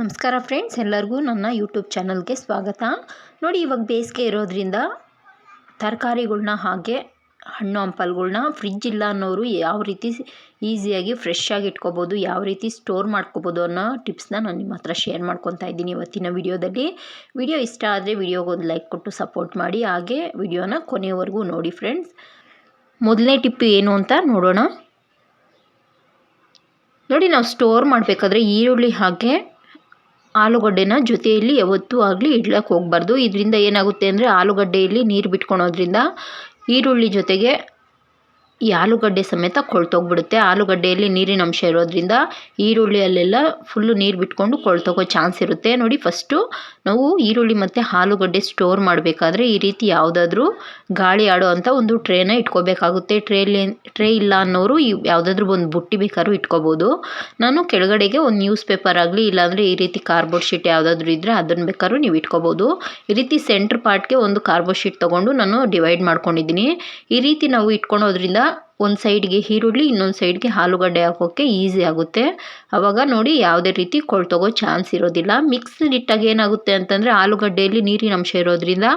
ನಮಸ್ಕಾರ ಫ್ರೆಂಡ್ಸ್ ಎಲ್ಲರಿಗೂ ನನ್ನ ಯೂಟ್ಯೂಬ್ ಚಾನಲ್ಗೆ ಸ್ವಾಗತ. ನೋಡಿ, ಇವಾಗ ಬೇಸಿಗೆ ಇರೋದ್ರಿಂದ ತರಕಾರಿಗಳ್ನ ಹಾಗೆ, ಹಣ್ಣು ಹಂಪಲ್ಗಳ್ನ ಫ್ರಿಜ್ ಇಲ್ಲ ಅನ್ನೋರು ಯಾವ ರೀತಿ ಈಸಿಯಾಗಿ ಫ್ರೆಶ್ ಆಗಿ ಇಟ್ಕೋಬೋದು, ಯಾವ ರೀತಿ ಸ್ಟೋರ್ ಮಾಡ್ಕೋಬೋದು ಅನ್ನೋ ಟಿಪ್ಸ್ನ ನಾನು ನಿಮ್ಮ ಹತ್ರ ಶೇರ್ ಮಾಡ್ಕೊತಾ ಇದ್ದೀನಿ ಇವತ್ತಿನ ವಿಡಿಯೋದಲ್ಲಿ ವಿಡಿಯೋ ಇಷ್ಟ ಆದರೆ ವಿಡಿಯೋಗೊಂದು ಲೈಕ್ ಕೊಟ್ಟು ಸಪೋರ್ಟ್ ಮಾಡಿ, ಹಾಗೆ ವಿಡಿಯೋನ ಕೊನೆಯವರೆಗೂ ನೋಡಿ ಫ್ರೆಂಡ್ಸ್ ಮೊದಲನೇ ಟಿಪ್ಪು ಏನು ಅಂತ ನೋಡೋಣ. ನೋಡಿ, ನಾವು ಸ್ಟೋರ್ ಮಾಡಬೇಕಾದ್ರೆ ಈರುಳ್ಳಿ ಹಾಗೆ ಆಲೂಗಡ್ಡೆನ ಜೊತೆಯಲ್ಲಿ ಯಾವತ್ತೂ ಆಗಲಿ ಇಡ್ಲಕ್ಕೆ ಹೋಗ್ಬಾರ್ದು. ಇದರಿಂದ ಏನಾಗುತ್ತೆ ಅಂದರೆ ಆಲೂಗಡ್ಡೆಯಲ್ಲಿ ನೀರು ಬಿಟ್ಕೊಳೋದ್ರಿಂದ ಈರುಳ್ಳಿ ಜೊತೆಗೆ ಈ ಆಲೂಗಡ್ಡೆ ಸಮೇತ ಕೊಳ್ತೋಗ್ಬಿಡುತ್ತೆ. ಆಲೂಗಡ್ಡೆಯಲ್ಲಿ ನೀರಿನ ಅಂಶ ಇರೋದ್ರಿಂದ ಈರುಳ್ಳಿಯಲ್ಲೆಲ್ಲ ಫುಲ್ಲು ನೀರು ಬಿಟ್ಕೊಂಡು ಕೊಳ್ತೋಗೋ ಚಾನ್ಸ್ ಇರುತ್ತೆ. ನೋಡಿ ಫಸ್ಟು ನಾವು ಈರುಳ್ಳಿ ಮತ್ತು ಆಲೂಗಡ್ಡೆ ಸ್ಟೋರ್ ಮಾಡಬೇಕಾದ್ರೆ ಈ ರೀತಿ ಯಾವುದಾದ್ರೂ ಗಾಳಿ ಆಡೋ ಅಂಥ ಒಂದು ಟ್ರೇನ ಇಟ್ಕೋಬೇಕಾಗುತ್ತೆ. ಟ್ರೇಲಿ ಟ್ರೇ ಇಲ್ಲ ಅನ್ನೋರು ಯಾವುದಾದ್ರೂ ಒಂದು ಬುಟ್ಟಿ ಬೇಕಾದ್ರೂ ಇಟ್ಕೋಬೋದು. ನಾನು ಕೆಳಗಡೆಗೆ ಒಂದು ನ್ಯೂಸ್ ಪೇಪರ್ ಆಗಲಿ ಇಲ್ಲಾಂದರೆ ಈ ರೀತಿ ಕಾರ್ಬೋರ್ಡ್ ಶೀಟ್ ಯಾವುದಾದ್ರೂ ಇದ್ದರೆ ಅದನ್ನು ಬೇಕಾದ್ರೂ ನೀವು ಇಟ್ಕೋಬೋದು. ಈ ರೀತಿ ಸೆಂಟ್ರ್ ಪಾರ್ಟ್ಗೆ ಒಂದು ಕಾರ್ಬೋರ್ಡ್ ಶೀಟ್ ತೊಗೊಂಡು ನಾನು ಡಿವೈಡ್ ಮಾಡ್ಕೊಂಡಿದ್ದೀನಿ. ಈ ರೀತಿ ನಾವು ಇಟ್ಕೊಳೋದ್ರಿಂದ ಒಂದು ಸೈಡ್ಗೆ ಈರುಳ್ಳಿ, ಇನ್ನೊಂದು ಸೈಡ್ಗೆ ಆಲೂಗಡ್ಡೆ ಹಾಕೋಕ್ಕೆ ಈಸಿ ಆಗುತ್ತೆ. ಆವಾಗ ನೋಡಿ ಯಾವುದೇ ರೀತಿ ಕೊಳ್ತೋಗೋ ಚಾನ್ಸ್ ಇರೋದಿಲ್ಲ. ಮಿಕ್ಸ್ಡ್ ಇಟ್ಟಾಗ ಏನಾಗುತ್ತೆ ಅಂತಂದರೆ ಆಲೂಗಡ್ಡೆಯಲ್ಲಿ ನೀರಿನ ಅಂಶ ಇರೋದ್ರಿಂದ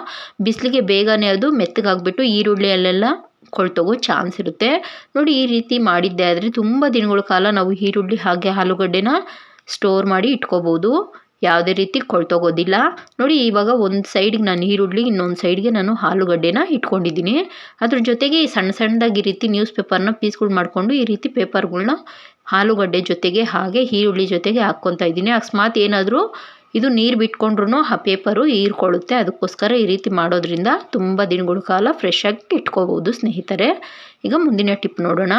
ಬಿಸಿಲಿಗೆ ಬೇಗನೆ ಅದು ಮೆತ್ತಗಾಗ್ಬಿಟ್ಟು ಈರುಳ್ಳಿಯಲ್ಲೆಲ್ಲ ಕೊಳ್ತೋಗೋ ಚಾನ್ಸ್ ಇರುತ್ತೆ. ನೋಡಿ ಈ ರೀತಿ ಮಾಡಿದ್ದೆ ಆದರೆ ತುಂಬ ದಿನಗಳ ಕಾಲ ನಾವು ಈರುಳ್ಳಿ ಹಾಗೆ ಆಲೂಗಡ್ಡೆನ ಸ್ಟೋರ್ ಮಾಡಿ ಇಟ್ಕೋಬೋದು. ಯಾವುದೇ ರೀತಿ ಕೊಳ್ತೋಗೋದಿಲ್ಲ. ನೋಡಿ, ಇವಾಗ ಒಂದು ಸೈಡ್ಗೆ ನಾನು ಈರುಳ್ಳಿ, ಇನ್ನೊಂದು ಸೈಡ್ಗೆ ನಾನು ಆಲೂಗಡ್ಡೆನ ಇಟ್ಕೊಂಡಿದ್ದೀನಿ. ಅದ್ರ ಜೊತೆಗೆ ಈ ಸಣ್ಣ ಸಣ್ಣದಾಗಿ ಈ ರೀತಿ ನ್ಯೂಸ್ ಪೇಪರ್ನ ಪೀಸ್ಗಳು ಮಾಡಿಕೊಂಡು ಈ ರೀತಿ ಪೇಪರ್ಗಳನ್ನ ಆಲೂಗಡ್ಡೆ ಜೊತೆಗೆ ಹಾಗೆ ಈರುಳ್ಳಿ ಜೊತೆಗೆ ಹಾಕ್ಕೊತಾ ಇದ್ದೀನಿ. ಅಕಸ್ಮಾತ್ ಏನಾದರೂ ಇದು ನೀರು ಬಿಟ್ಕೊಂಡ್ರೂ ಆ ಪೇಪರು ಹೀರ್ಕೊಳ್ಳುತ್ತೆ. ಅದಕ್ಕೋಸ್ಕರ ಈ ರೀತಿ ಮಾಡೋದ್ರಿಂದ ತುಂಬ ದಿನಗಳ ಕಾಲ ಫ್ರೆಶ್ ಆಗಿ ಇಟ್ಕೋಬೋದು ಸ್ನೇಹಿತರೆ. ಈಗ ಮುಂದಿನ ಟಿಪ್ ನೋಡೋಣ.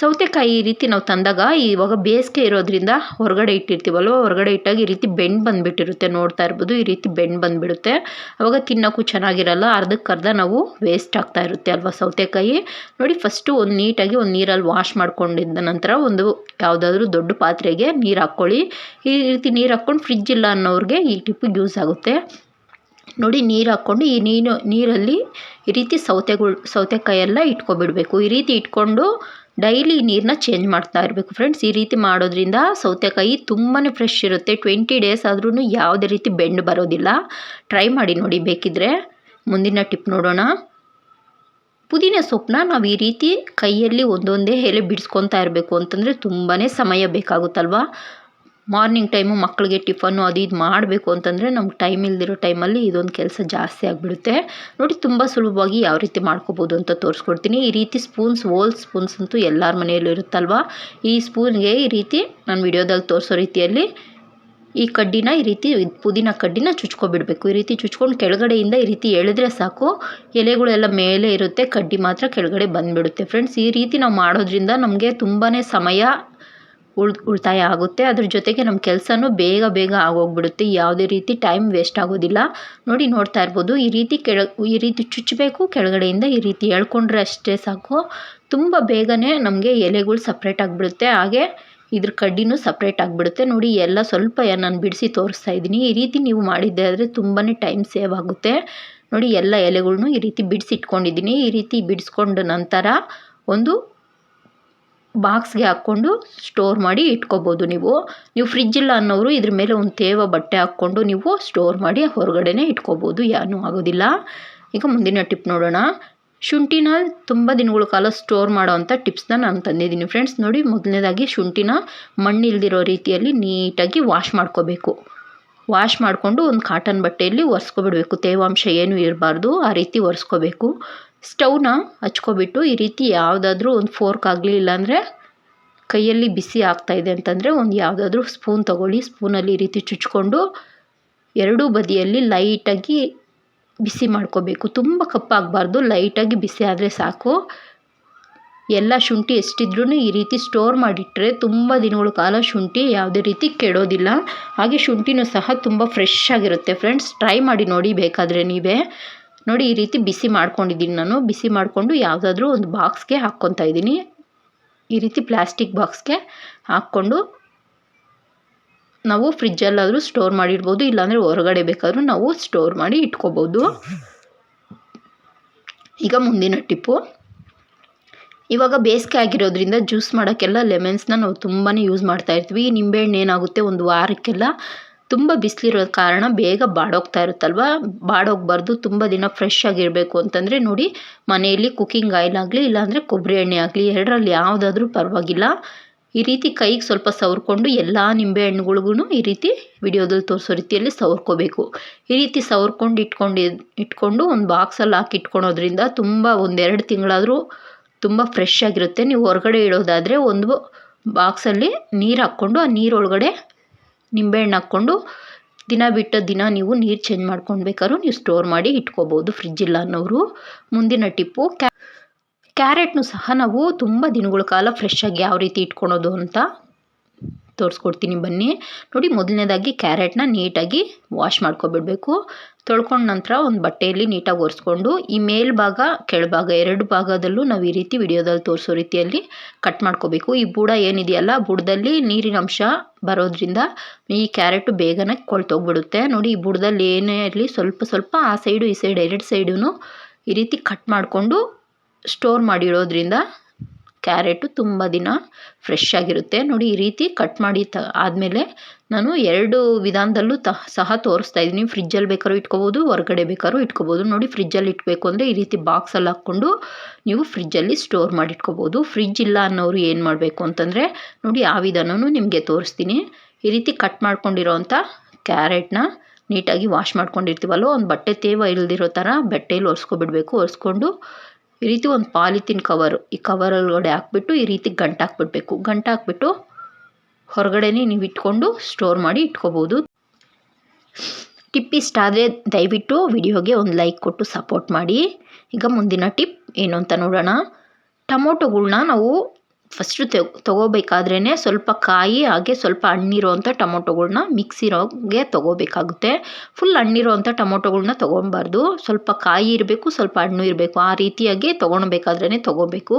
ಸೌತೆಕಾಯಿ ಈ ರೀತಿ ನಾವು ತಂದಾಗ ಇವಾಗ ಬೇಸಿಗೆ ಇರೋದ್ರಿಂದ ಹೊರಗಡೆ ಇಟ್ಟಿರ್ತೀವಲ್ವ, ಹೊರಗಡೆ ಇಟ್ಟಾಗ ಈ ರೀತಿ ಬೆಂಡ್ ಬಂದುಬಿಟ್ಟಿರುತ್ತೆ. ನೋಡ್ತಾ ಇರ್ಬೋದು ಈ ರೀತಿ ಬೆಂಡ್ ಬಂದುಬಿಡುತ್ತೆ. ಅವಾಗ ತಿನ್ನೋಕ್ಕೂ ಚೆನ್ನಾಗಿರಲ್ಲ ಅರ್ಧಕ್ಕರ್ಧ ನಾವು ವೇಸ್ಟ್ ಆಗ್ತಾ ಇರುತ್ತೆ ಅಲ್ವಾ ಸೌತೆಕಾಯಿ. ನೋಡಿ ಫಸ್ಟು ಒಂದು ನೀಟಾಗಿ ಒಂದು ನೀರಲ್ಲಿ ವಾಶ್ ಮಾಡ್ಕೊಂಡಿದ್ದ ನಂತರ ಒಂದು ಯಾವುದಾದ್ರೂ ದೊಡ್ಡ ಪಾತ್ರೆಗೆ ನೀರು ಹಾಕ್ಕೊಳ್ಳಿ. ಈ ರೀತಿ ನೀರು ಹಾಕ್ಕೊಂಡು ಫ್ರಿಜ್ ಇಲ್ಲ ಅನ್ನೋರಿಗೆ ಈ ಟಿಪ್ಪಿಗೆ ಯೂಸ್ ಆಗುತ್ತೆ. ನೋಡಿ ನೀರು ಹಾಕ್ಕೊಂಡು ಈ ನೀನು ನೀರಲ್ಲಿ ಈ ರೀತಿ ಸೌತೆಗಳು ಸೌತೆಕಾಯಿ ಎಲ್ಲ ಇಟ್ಕೊಬಿಡಬೇಕು. ಈ ರೀತಿ ಇಟ್ಕೊಂಡು ಡೈಲಿ ನೀರನ್ನ ಚೇಂಜ್ ಮಾಡ್ತಾ ಇರಬೇಕು ಫ್ರೆಂಡ್ಸ್ ಈ ರೀತಿ ಮಾಡೋದ್ರಿಂದ ಸೌತೆಕಾಯಿ ತುಂಬಾ ಫ್ರೆಶ್ ಇರುತ್ತೆ. ಟ್ವೆಂಟಿ ಡೇಸ್ ಆದ್ರೂ ಯಾವುದೇ ರೀತಿ ಬೆಂಡ್ ಬರೋದಿಲ್ಲ. ಟ್ರೈ ಮಾಡಿ ನೋಡಿ ಬೇಕಿದ್ರೆ. ಮುಂದಿನ ಟಿಪ್ ನೋಡೋಣ. ಪುದೀನ ಸೊಪ್ಪನ್ನ ನಾವು ಈ ರೀತಿ ಕೈಯಲ್ಲಿ ಒಂದೊಂದೇ ಎಲೆ ಬಿಡಿಸ್ಕೊತಾ ಇರಬೇಕು ಅಂತಂದರೆ ತುಂಬಾ ಸಮಯ ಬೇಕಾಗುತ್ತಲ್ವ? ಮಾರ್ನಿಂಗ್ ಟೈಮು ಮಕ್ಕಳಿಗೆ ಟಿಫನ್ನು ಅದು ಇದು ಮಾಡಬೇಕು ಅಂತಂದರೆ ನಮ್ಗೆ ಟೈಮ್ ಇಲ್ದಿರೋ ಟೈಮಲ್ಲಿ ಇದೊಂದು ಕೆಲಸ ಜಾಸ್ತಿ ಆಗಿಬಿಡುತ್ತೆ. ನೋಡಿ ತುಂಬ ಸುಲಭವಾಗಿ ಯಾವ ರೀತಿ ಮಾಡ್ಕೋಬೋದು ಅಂತ ತೋರಿಸ್ಕೊಡ್ತೀನಿ. ಈ ರೀತಿ ಸ್ಪೂನ್ಸ್ ಓಲ್ ಸ್ಪೂನ್ಸ್ ಅಂತೂ ಎಲ್ಲರ ಮನೆಯಲ್ಲೂ ಇರುತ್ತಲ್ವ? ಈ ಸ್ಪೂನ್ಗೆ ಈ ರೀತಿ ನಾನು ವಿಡಿಯೋದಲ್ಲಿ ತೋರಿಸೋ ರೀತಿಯಲ್ಲಿ ಈ ಕಡ್ಡಿನ ಈ ರೀತಿ ಪುದೀನ ಕಡ್ಡಿನ ಚುಚ್ಕೊಬಿಡಬೇಕು. ಈ ರೀತಿ ಚುಚ್ಕೊಂಡು ಕೆಳಗಡೆಯಿಂದ ಈ ರೀತಿ ಎಳೆದ್ರೆ ಸಾಕು. ಎಲೆಗಳೆಲ್ಲ ಮೇಲೆ ಇರುತ್ತೆ, ಕಡ್ಡಿ ಮಾತ್ರ ಕೆಳಗಡೆ ಬಂದುಬಿಡುತ್ತೆ. ಫ್ರೆಂಡ್ಸ್, ಈ ರೀತಿ ನಾವು ಮಾಡೋದ್ರಿಂದ ನಮಗೆ ತುಂಬಾ ಸಮಯ ಉಳ್, ಉಳಿತಾಯ ಆಗುತ್ತೆ. ಅದ್ರ ಜೊತೆಗೆ ನಮ್ಮ ಕೆಲಸನೂ ಬೇಗ ಬೇಗ ಆಗೋಗ್ಬಿಡುತ್ತೆ. ಯಾವುದೇ ರೀತಿ ಟೈಮ್ ವೇಸ್ಟ್ ಆಗೋದಿಲ್ಲ. ನೋಡಿ ನೋಡ್ತಾ ಇರ್ಬೋದು. ಈ ರೀತಿ ಕೆಳ, ಈ ರೀತಿ ಚುಚ್ಚಬೇಕು ಕೆಳಗಡೆಯಿಂದ ಈ ರೀತಿ ಎಳ್ಕೊಂಡ್ರೆ ಅಷ್ಟೇ ಸಾಕು. ತುಂಬ ಬೇಗನೆ ನಮಗೆ ಎಲೆಗಳು ಸಪ್ರೇಟ್ ಆಗಿಬಿಡುತ್ತೆ. ಹಾಗೆ ಇದ್ರ ಕಡ್ಡಿನೂ ಸಪ್ರೇಟ್ ಆಗಿಬಿಡುತ್ತೆ. ನೋಡಿ, ಎಲ್ಲ ಸ್ವಲ್ಪ ನಾನು ಬಿಡಿಸಿ ತೋರಿಸ್ತಾ ಇದ್ದೀನಿ. ಈ ರೀತಿ ನೀವು ಮಾಡಿದ್ದೆ ಆದರೆ ತುಂಬಾ ಟೈಮ್ ಸೇವ್ ಆಗುತ್ತೆ. ನೋಡಿ, ಎಲ್ಲ ಎಲೆಗಳ್ನೂ ಈ ರೀತಿ ಬಿಡಿಸಿಟ್ಕೊಂಡಿದ್ದೀನಿ. ಈ ರೀತಿ ಬಿಡಿಸ್ಕೊಂಡ ನಂತರ ಒಂದು ಬಾಕ್ಸ್ಗೆ ಹಾಕ್ಕೊಂಡು ಸ್ಟೋರ್ ಮಾಡಿ ಇಟ್ಕೋಬೋದು ನೀವು. ನೀವು ಫ್ರಿಜ್ ಇಲ್ಲ ಅನ್ನೋರು ಇದ್ರ ಮೇಲೆ ಒಂದು ತೇವ ಬಟ್ಟೆ ಹಾಕ್ಕೊಂಡು ನೀವು ಸ್ಟೋರ್ ಮಾಡಿ ಹೊರಗಡೆನೇ ಇಟ್ಕೋಬೋದು. ಏನೂ ಆಗೋದಿಲ್ಲ. ಈಗ ಮುಂದಿನ ಟಿಪ್ ನೋಡೋಣ. ಶುಂಠಿನ ತುಂಬ ದಿನಗಳ ಕಾಲ ಸ್ಟೋರ್ ಮಾಡೋ ಅಂಥ ಟಿಪ್ಸ್ನ ನಾನು ತಂದಿದ್ದೀನಿ ಫ್ರೆಂಡ್ಸ್. ನೋಡಿ, ಮೊದಲನೇದಾಗಿ ಶುಂಠಿನ ಮಣ್ಣು ಇಲ್ದಿರೋ ರೀತಿಯಲ್ಲಿ ನೀಟಾಗಿ ವಾಶ್ ಮಾಡ್ಕೋಬೇಕು. ವಾಶ್ ಮಾಡಿಕೊಂಡು ಒಂದು ಕಾಟನ್ ಬಟ್ಟೆಯಲ್ಲಿ ಒರೆಸ್ಕೊಬಿಡ್ಬೇಕು. ತೇವಾಂಶ ಏನೂ ಇರಬಾರ್ದು. ಆ ರೀತಿ ಒರೆಸ್ಕೋಬೇಕು. ಸ್ಟವ್ನ ಹಚ್ಕೊಬಿಟ್ಟು ಈ ರೀತಿ ಯಾವುದಾದ್ರೂ ಒಂದು ಫೋರ್ಕ್ ಆಗಲಿ ಇಲ್ಲಾಂದರೆ ಕೈಯಲ್ಲಿ ಬಿಸಿ ಆಗ್ತಾಯಿದೆ ಅಂತಂದರೆ ಒಂದು ಯಾವುದಾದ್ರೂ ಸ್ಪೂನ್ ತೊಗೊಳ್ಳಿ. ಸ್ಪೂನಲ್ಲಿ ಈ ರೀತಿ ಚುಚ್ಕೊಂಡು ಎರಡೂ ಬದಿಯಲ್ಲಿ ಲೈಟಾಗಿ ಬಿಸಿ ಮಾಡ್ಕೋಬೇಕು. ತುಂಬ ಕಪ್ಪಾಗಬಾರ್ದು, ಲೈಟಾಗಿ ಬಿಸಿ ಆದರೆ ಸಾಕು. ಎಲ್ಲ ಶುಂಠಿ ಎಷ್ಟಿದ್ರೂ ಈ ರೀತಿ ಸ್ಟೋರ್ ಮಾಡಿಟ್ಟರೆ ತುಂಬ ದಿನಗಳ ಕಾಲ ಶುಂಠಿ ಯಾವುದೇ ರೀತಿ ಕೆಡೋದಿಲ್ಲ. ಹಾಗೆ ಶುಂಠಿನೂ ಸಹ ತುಂಬ ಫ್ರೆಶ್ ಆಗಿರುತ್ತೆ. ಫ್ರೆಂಡ್ಸ್, ಟ್ರೈ ಮಾಡಿ ನೋಡಿ ಬೇಕಾದರೆ ನೀವೇ. ನೋಡಿ ಈ ರೀತಿ ಬಿಸಿ ಮಾಡ್ಕೊಂಡಿದ್ದೀನಿ ನಾನು. ಬಿಸಿ ಮಾಡಿಕೊಂಡು ಯಾವುದಾದ್ರೂ ಒಂದು ಬಾಕ್ಸ್ಗೆ ಹಾಕ್ಕೊತಾ ಇದ್ದೀನಿ. ಈ ರೀತಿ ಪ್ಲಾಸ್ಟಿಕ್ ಬಾಕ್ಸ್ಗೆ ಹಾಕ್ಕೊಂಡು ನಾವು ಫ್ರಿಜ್ಜಲ್ಲಾದರೂ ಸ್ಟೋರ್ ಮಾಡಿಡ್ಬೋದು. ಇಲ್ಲಾಂದರೆ ಹೊರಗಡೆ ಬೇಕಾದರೂ ನಾವು ಸ್ಟೋರ್ ಮಾಡಿ ಇಟ್ಕೋಬೋದು. ಈಗ ಮುಂದಿನ ಟಿಪ್ಪು. ಇವಾಗ ಬೇಸಿಗೆ ಆಗಿರೋದ್ರಿಂದ ಜ್ಯೂಸ್ ಮಾಡೋಕ್ಕೆಲ್ಲ ಲೆಮನ್ಸ್ನ ನಾವು ತುಂಬಾ ಯೂಸ್ ಮಾಡ್ತಾ ಇರ್ತೀವಿ. ನಿಂಬೆಹಣ್ಣು ಏನಾಗುತ್ತೆ? ಒಂದು ವಾರಕ್ಕೆಲ್ಲ ತುಂಬ ಬಿಸಿಲಿರೋ ಕಾರಣ ಬೇಗ ಬಾಡೋಗ್ತಾ ಇರುತ್ತಲ್ವ? ಬಾಡೋಗ್ಬಾರ್ದು, ತುಂಬ ದಿನ ಫ್ರೆಶ್ ಆಗಿರಬೇಕು ಅಂತಂದರೆ ನೋಡಿ, ಮನೆಯಲ್ಲಿ ಕುಕ್ಕಿಂಗ್ ಆಯಿಲ್ ಆಗಲಿ, ಇಲ್ಲಾಂದರೆ ಕೊಬ್ಬರಿ ಎಣ್ಣೆ ಆಗಲಿ, ಎರಡರಲ್ಲಿ ಯಾವುದಾದ್ರೂ ಪರವಾಗಿಲ್ಲ. ಈ ರೀತಿ ಕೈಗೆ ಸ್ವಲ್ಪ ಸವರ್ಕೊಂಡು ಎಲ್ಲ ನಿಂಬೆ ಹಣ್ಣುಗಳಿಗೂ ಈ ರೀತಿ ವಿಡಿಯೋದಲ್ಲಿ ತೋರಿಸೋ ರೀತಿಯಲ್ಲಿ ಸವರ್ಕೋಬೇಕು. ಈ ರೀತಿ ಸವರ್ಕೊಂಡು ಇಟ್ಕೊಂಡು ಇಟ್ಕೊಂಡು ಒಂದು ಬಾಕ್ಸಲ್ಲಿ ಹಾಕಿ ಇಟ್ಕೊಳೋದ್ರಿಂದ ತುಂಬ ಒಂದೆರಡು ತಿಂಗಳಾದರೂ ತುಂಬ ಫ್ರೆಶ್ ಆಗಿರುತ್ತೆ. ನೀವು ಹೊರಗಡೆ ಇಡೋದಾದರೆ ಒಂದು ಬಾಕ್ಸಲ್ಲಿ ನೀರು ಹಾಕ್ಕೊಂಡು ಆ ನೀರೊಳಗಡೆ ನಿಂಬೆಹಣ್ಣು ಹಾಕ್ಕೊಂಡು ದಿನ ಬಿಟ್ಟು ದಿನ ನೀವು ನೀರು ಚೇಂಜ್ ಮಾಡ್ಕೊಂಡು ನೀವು ಸ್ಟೋರ್ ಮಾಡಿ ಇಟ್ಕೋಬೋದು ಫ್ರಿಜ್ ಇಲ್ಲ ಅನ್ನೋರು ಮುಂದಿನ ಟಿಪ್ಪು, ಕ್ಯಾ, ಕ್ಯಾರೆಟ್ನು ಸಹ ನಾವು ತುಂಬ ದಿನಗಳ ಕಾಲ ಫ್ರೆಶ್ ಆಗಿ ಯಾವ ರೀತಿ ಇಟ್ಕೊಳೋದು ಅಂತ ತೋರಿಸ್ಕೊಡ್ತೀನಿ ಬನ್ನಿ. ನೋಡಿ ಮೊದಲನೇದಾಗಿ ಕ್ಯಾರೆಟ್ನ ನೀಟಾಗಿ ವಾಶ್ ಮಾಡ್ಕೊಬಿಡಬೇಕು. ತೊಳ್ಕೊಂಡ ನಂತರ ಒಂದು ಬಟ್ಟೆಯಲ್ಲಿ ನೀಟಾಗಿ ಒರೆಸ್ಕೊಂಡು, ಈ ಮೇಲ್ಭಾಗ ಕೆಳಭಾಗ ಎರಡು ಭಾಗದಲ್ಲೂ ನಾವು ಈ ರೀತಿ ವಿಡಿಯೋದಲ್ಲಿ ತೋರಿಸೋ ರೀತಿಯಲ್ಲಿ ಕಟ್ ಮಾಡ್ಕೋಬೇಕು. ಈ ಬುಡ ಏನಿದೆಯಲ್ಲ ಬುಡದಲ್ಲಿ ನೀರಿನ ಅಂಶ ಬರೋದ್ರಿಂದ ಈ ಕ್ಯಾರೆಟು ಬೇಗನೆ ಕೊಳ್ತೋಗ್ಬಿಡುತ್ತೆ. ನೋಡಿ, ಈ ಬುಡದಲ್ಲಿ ಏನೇ ಇರಲಿ, ಸ್ವಲ್ಪ ಸ್ವಲ್ಪ ಆ ಸೈಡು, ಈ ಸೈಡ್, ಎರಡು ಸೈಡೂ ಈ ರೀತಿ ಕಟ್ ಮಾಡಿಕೊಂಡು ಸ್ಟೋರ್ ಮಾಡಿಡೋದ್ರಿಂದ ಕ್ಯಾರೆಟು ತುಂಬ ದಿನ ಫ್ರೆಶ್ ಆಗಿರುತ್ತೆ. ನೋಡಿ, ಈ ರೀತಿ ಕಟ್ ಮಾಡಿ ತ, ಆದಮೇಲೆ ನಾನು ಎರಡು ವಿಧಾನದಲ್ಲೂ ತ, ಸಹ ತೋರಿಸ್ತಾ ಇದ್ದೀನಿ. ಫ್ರಿಜ್ಜಲ್ಲಿ ಬೇಕಾದ್ರೂ ಇಟ್ಕೋಬೋದು, ಹೊರಗಡೆ ಬೇಕಾದ್ರೂ ಇಟ್ಕೋಬೋದು. ನೋಡಿ, ಫ್ರಿಜ್ಜಲ್ಲಿ ಇಟ್ಬೇಕು ಅಂದರೆ ಈ ರೀತಿ ಬಾಕ್ಸಲ್ಲಿ ಹಾಕ್ಕೊಂಡು ನೀವು ಫ್ರಿಜ್ಜಲ್ಲಿ ಸ್ಟೋರ್ ಮಾಡಿ ಇಟ್ಕೋಬೋದು ಫ್ರಿಜ್ ಇಲ್ಲ ಅನ್ನೋರು ಏನು ಮಾಡಬೇಕು ಅಂತಂದರೆ, ನೋಡಿ, ಆ ವಿಧಾನವೂ ನಿಮಗೆ ತೋರಿಸ್ತೀನಿ. ಈ ರೀತಿ ಕಟ್ ಮಾಡ್ಕೊಂಡಿರೋವಂಥ ಕ್ಯಾರೆಟ್ನ ನೀಟಾಗಿ ವಾಶ್ ಮಾಡ್ಕೊಂಡಿರ್ತೀವಲ್ಲೋ ಒಂದು ಬಟ್ಟೆ ತೇವ ಇಲ್ದಿರೋ ಥರ ಬಟ್ಟೆಯಲ್ಲಿ ಒರೆಸ್ಕೊಬಿಡ್ಬೇಕು. ಒರೆಸ್ಕೊಂಡು ಈ ರೀತಿ ಒಂದು ಪಾಲಿಥಿನ್ ಕವರು ಈ ಕವರ್ ಒಳಗಡೆ ಹಾಕ್ಬಿಟ್ಟು ಈ ರೀತಿ ಗಂಟು ಹಾಕ್ಬಿಡ್ಬೇಕು. ಗಂಟು ಹಾಕ್ಬಿಟ್ಟು ಹೊರಗಡೆನೇ ನೀವು ಇಟ್ಕೊಂಡು ಸ್ಟೋರ್ ಮಾಡಿ ಇಟ್ಕೋಬೋದು. ಟಿಪ್ ಇಷ್ಟ ಆದರೆ ದಯವಿಟ್ಟು ವಿಡಿಯೋಗೆ ಒಂದು ಲೈಕ್ ಕೊಟ್ಟು ಸಪೋರ್ಟ್ ಮಾಡಿ. ಈಗ ಮುಂದಿನ ಟಿಪ್ ಏನು ಅಂತ ನೋಡೋಣ. ಟೊಮೊಟೊಗಳ್ನ ನಾವು ಫಸ್ಟು ತೊಗೋಬೇಕಾದ್ರೇ ಸ್ವಲ್ಪ ಕಾಯಿ ಹಾಗೆ ಸ್ವಲ್ಪ ಹಣ್ಣಿರೋವಂಥ ಟೊಮೊಟೊಗಳ್ನ ಮಿಕ್ಸಿರೋಗೆ ತೊಗೋಬೇಕಾಗುತ್ತೆ. ಫುಲ್ ಹಣ್ಣಿರೋವಂಥ ಟೊಮೊಟೊಗಳ್ನ ತೊಗೊಬಾರ್ದು ಸ್ವಲ್ಪ ಕಾಯಿ ಇರಬೇಕು, ಸ್ವಲ್ಪ ಹಣ್ಣು ಇರಬೇಕು. ಆ ರೀತಿಯಾಗಿ ತೊಗೊಳ್ಬೇಕಾದ್ರೇ ತೊಗೋಬೇಕು.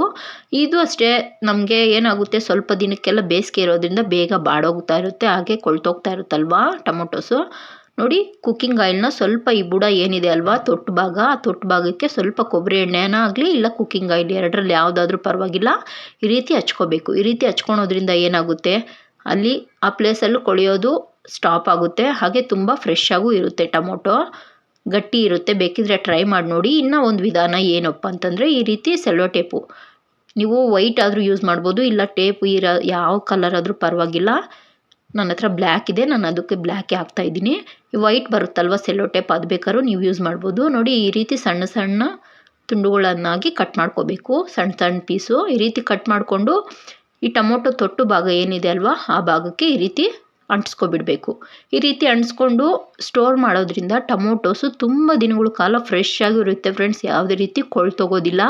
ಇದು ಅಷ್ಟೇ, ನಮಗೆ ಏನಾಗುತ್ತೆ, ಸ್ವಲ್ಪ ದಿನಕ್ಕೆಲ್ಲ ಬೇಸಿಗೆ ಇರೋದ್ರಿಂದ ಬೇಗ ಬಾಡೋಗ್ತಾ ಇರುತ್ತೆ, ಹಾಗೆ ಕೊಳ್ತೋಗ್ತಾ ಇರುತ್ತಲ್ವಾ ಟೊಮೊಟೊಸು. ನೋಡಿ ಕುಕ್ಕಿಂಗ್ ಆಯಿಲ್ನ ಸ್ವಲ್ಪ ಈ ಬುಡ ಏನಿದೆ ಅಲ್ವಾ? ತೊಟ್ಟು ಭಾಗ. ಆ ತೊಟ್ಟು ಭಾಗಕ್ಕೆ ಸ್ವಲ್ಪ ಕೊಬ್ಬರಿ ಎಣ್ಣೆನ ಆಗಲಿ, ಇಲ್ಲ ಕುಕ್ಕಿಂಗ್ ಆಯಿಲ್ ಎರಡರಲ್ಲಿ ಯಾವುದಾದ್ರೂ ಪರವಾಗಿಲ್ಲ, ಈ ರೀತಿ ಹಚ್ಕೋಬೇಕು. ಈ ರೀತಿ ಹಚ್ಕೊಳೋದ್ರಿಂದ ಏನಾಗುತ್ತೆ? ಅಲ್ಲಿ ಆ ಪ್ಲೇಸಲ್ಲೂ ಕೊಳೆಯೋದು ಸ್ಟಾಪ್ ಆಗುತ್ತೆ. ಹಾಗೆ ತುಂಬ ಫ್ರೆಶ್ ಆಗೂ ಇರುತ್ತೆ ಟೊಮೊಟೊ. ಗಟ್ಟಿ ಇರುತ್ತೆ. ಬೇಕಿದ್ರೆ ಟ್ರೈ ಮಾಡಿ ನೋಡಿ. ಇನ್ನೂ ಒಂದು ವಿಧಾನ ಏನಪ್ಪ ಅಂತಂದರೆ, ಈ ರೀತಿ ಸೆಲ್ಲೋ ಟೇಪು. ನೀವು ವೈಟ್ ಆದರೂ ಯೂಸ್ ಮಾಡ್ಬೋದು, ಇಲ್ಲ ಟೇಪ್, ಇರೋ ಯಾವ ಕಲರ್ ಆದರೂ ಪರವಾಗಿಲ್ಲ. ನನ್ನ ಹತ್ರ ಬ್ಲ್ಯಾಕ್ ಇದೆ, ನಾನು ಅದಕ್ಕೆ ಬ್ಲ್ಯಾಕೇ ಹಾಕ್ತಾಯಿದ್ದೀನಿ ಈ ವೈಟ್ ಬರುತ್ತಲ್ವ ಸೆಲ್ಲೋ ಟೇಪ್ ಅದು ಬೇಕಾದ್ರೂ ನೀವು ಯೂಸ್ ಮಾಡ್ಬೋದು. ನೋಡಿ, ಈ ರೀತಿ ಸಣ್ಣ ಸಣ್ಣ ತುಂಡುಗಳನ್ನಾಗಿ ಕಟ್ ಮಾಡ್ಕೋಬೇಕು. ಸಣ್ಣ ಸಣ್ಣ ಪೀಸು ಈ ರೀತಿ ಕಟ್ ಮಾಡಿಕೊಂಡು ಈ ಟೊಮೊಟೊ ತೊಟ್ಟು ಭಾಗ ಏನಿದೆ ಅಲ್ವಾ, ಆ ಭಾಗಕ್ಕೆ ಈ ರೀತಿ ಅಂಟಿಸ್ಕೊಬಿಡಬೇಕು. ಈ ರೀತಿ ಅಂಟಿಸ್ಕೊಂಡು ಸ್ಟೋರ್ ಮಾಡೋದ್ರಿಂದ ಟೊಮೊಟೊಸು ತುಂಬ ದಿನಗಳ ಕಾಲ ಫ್ರೆಶ್ ಆಗಿರುತ್ತೆ ಫ್ರೆಂಡ್ಸ್ ಯಾವುದೇ ರೀತಿ ಕೊಳ್ತೋಗೋದಿಲ್ಲ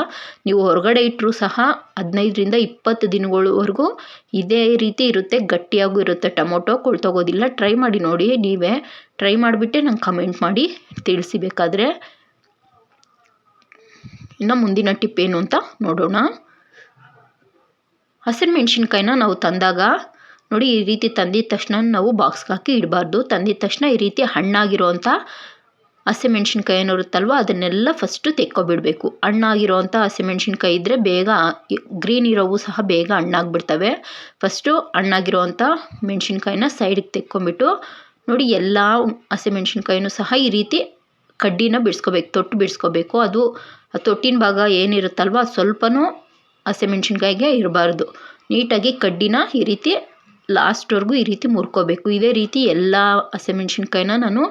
ನೀವು ಹೊರಗಡೆ ಇಟ್ಟರೂ ಸಹ ಹದಿನೈದರಿಂದ ಇಪ್ಪತ್ತು ದಿನಗಳವರೆಗೂ ಇದೇ ರೀತಿ ಇರುತ್ತೆ, ಗಟ್ಟಿಯಾಗೂ ಇರುತ್ತೆ ಟೊಮೊಟೊ. ಕೊಳ್ತೋಗೋದಿಲ್ಲ ಟ್ರೈ ಮಾಡಿ ನೋಡಿ ನೀವೇ. ಟ್ರೈ ಮಾಡಿಬಿಟ್ಟೆ ನಂಗೆ ಕಮೆಂಟ್ ಮಾಡಿ ತಿಳಿಸಿ ಬೇಕಾದರೆ. ಇನ್ನು ಮುಂದಿನ ಟಿಪ್ ಏನು ಅಂತ ನೋಡೋಣ. ಹಸಿರು ನಾವು ತಂದಾಗ ನೋಡಿ, ಈ ರೀತಿ ತಂದಿದ ತಕ್ಷಣ ನಾವು ಬಾಕ್ಸ್ಗೆ ಹಾಕಿ ಇಡಬಾರ್ದು. ತಂದಿದ ತಕ್ಷಣ ಈ ರೀತಿ ಹಣ್ಣಾಗಿರೋವಂಥ ಹಸಿಮೆಣ್ಸಿನ್ಕಾಯಿ ಏನು ಇರುತ್ತಲ್ವ ಅದನ್ನೆಲ್ಲ ಫಸ್ಟು ತೆಕ್ಕೊಬಿಡಬೇಕು. ಹಣ್ಣಾಗಿರೋವಂಥ ಹಸಿಮೆಣ್ಸಿನ್ಕಾಯಿ ಇದ್ದರೆ ಬೇಗ ಗ್ರೀನ್ ಇರೋವು ಸಹ ಬೇಗ ಹಣ್ಣಾಗ್ಬಿಡ್ತವೆ. ಫಸ್ಟು ಹಣ್ಣಾಗಿರೋವಂಥ ಮೆಣ್ಸಿನ್ಕಾಯಿನ ಸೈಡಿಗೆ ತೆಕ್ಕೊಂಬಿಟ್ಟು ನೋಡಿ ಎಲ್ಲ ಹಸಿಮೆಣ್ಸಿನ್ಕಾಯಿನೂ ಸಹ ಈ ರೀತಿ ಕಡ್ಡಿನ ಬಿಡಿಸ್ಕೋಬೇಕು, ತೊಟ್ಟು ಬಿಡಿಸ್ಕೋಬೇಕು. ಅದು ತೊಟ್ಟಿನ ಭಾಗ ಏನಿರುತ್ತಲ್ವ ಸ್ವಲ್ಪನೂ ಹಸಿಮೆಣ್ಸಿನ್ಕಾಯಿಗೆ ಇರಬಾರ್ದು. ನೀಟಾಗಿ ಕಡ್ಡಿನ ಈ ರೀತಿ ಲಾಸ್ಟ್ವರೆಗೂ ಈ ರೀತಿ ಮುರ್ಕೋಬೇಕು. ಇದೇ ರೀತಿ ಎಲ್ಲ ಹಸಿಮೆಣ್ಸಿನ್ಕಾಯಿನ ನಾನು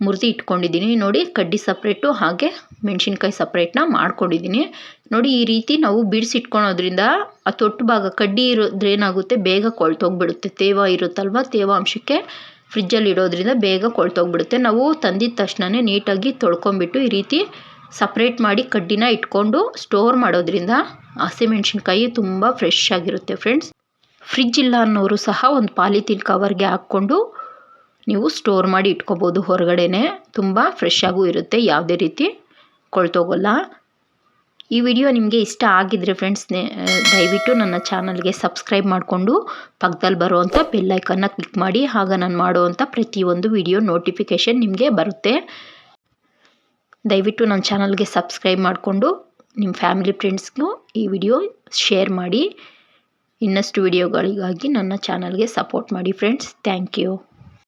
ಮುರಿದು ಇಟ್ಕೊಂಡಿದ್ದೀನಿ. ನೋಡಿ, ಕಡ್ಡಿ ಸಪ್ರೇಟು ಹಾಗೆ ಮೆಣಸಿನ್ಕಾಯಿ ಸಪ್ರೇಟ್ನ ಮಾಡ್ಕೊಂಡಿದ್ದೀನಿ. ನೋಡಿ, ಈ ರೀತಿ ನಾವು ಬಿಡಿಸಿಟ್ಕೊಳೋದ್ರಿಂದ ಆ ತೊಟ್ಟು ಭಾಗ ಕಡ್ಡಿ ಇರೋದ್ರೇನಾಗುತ್ತೆ ಬೇಗ ಕೊಳ್ತೋಗ್ಬಿಡುತ್ತೆ. ತೇವ ಇರುತ್ತಲ್ವ? ತೇವಾಂಶಕ್ಕೆ ಫ್ರಿಜ್ಜಲ್ಲಿ ಇಡೋದ್ರಿಂದ ಬೇಗ ಕೊಳ್ತೋಗ್ಬಿಡುತ್ತೆ. ನಾವು ತಂದಿದ ತಕ್ಷಣವೇ ನೀಟಾಗಿ ತೊಳ್ಕೊಂಬಿಟ್ಟು ಈ ರೀತಿ ಸಪ್ರೇಟ್ ಮಾಡಿ ಕಡ್ಡಿನ ಇಟ್ಕೊಂಡು ಸ್ಟೋರ್ ಮಾಡೋದ್ರಿಂದ ಹಸಿಮೆಣ್ಸಿನ್ಕಾಯಿ ತುಂಬ ಫ್ರೆಶ್ ಆಗಿರುತ್ತೆ ಫ್ರೆಂಡ್ಸ್ ಫ್ರಿಜ್ ಇಲ್ಲ ಅನ್ನೋರು ಸಹ ಒಂದು ಪಾಲಿಥಿನ್ ಕವರ್ಗೆ ಹಾಕ್ಕೊಂಡು ನೀವು ಸ್ಟೋರ್ ಮಾಡಿ ಇಟ್ಕೋಬೋದು. ಹೊರಗಡೆನೆ ತುಂಬ ಫ್ರೆಶ್ ಆಗೂ ಇರುತ್ತೆ. ಯಾವುದೇ ರೀತಿ ಕೊಳ್ತೋಗೋಲ್ಲ. ಈ ವಿಡಿಯೋ ನಿಮಗೆ ಇಷ್ಟ ಆಗಿದ್ರೆ ಫ್ರೆಂಡ್ಸ್ ದಯವಿಟ್ಟು ನನ್ನ ಚಾನಲ್ಗೆ ಸಬ್ಸ್ಕ್ರೈಬ್ ಮಾಡಿಕೊಂಡು ಪಕ್ಕದಲ್ಲಿ ಬರುವಂಥ ಬೆಲ್ಲೈಕನ್ನ ಕ್ಲಿಕ್ ಮಾಡಿ. ಆಗ ನಾನು ಮಾಡುವಂಥ ಪ್ರತಿಯೊಂದು ವಿಡಿಯೋ ನೋಟಿಫಿಕೇಷನ್ ನಿಮಗೆ ಬರುತ್ತೆ. ದಯವಿಟ್ಟು ನನ್ನ ಚಾನಲ್ಗೆ ಸಬ್ಸ್ಕ್ರೈಬ್ ಮಾಡಿಕೊಂಡು ನಿಮ್ಮ ಫ್ಯಾಮಿಲಿ ಫ್ರೆಂಡ್ಸ್ಗೂ ಈ ವಿಡಿಯೋ ಶೇರ್ ಮಾಡಿ. ಇನ್ನಷ್ಟು ವಿಡಿಯೋಗಳಿಗಾಗಿ ನನ್ನ ಚಾನಲ್ಗೆ ಸಪೋರ್ಟ್ ಮಾಡಿ ಫ್ರೆಂಡ್ಸ್ ಥ್ಯಾಂಕ್ ಯು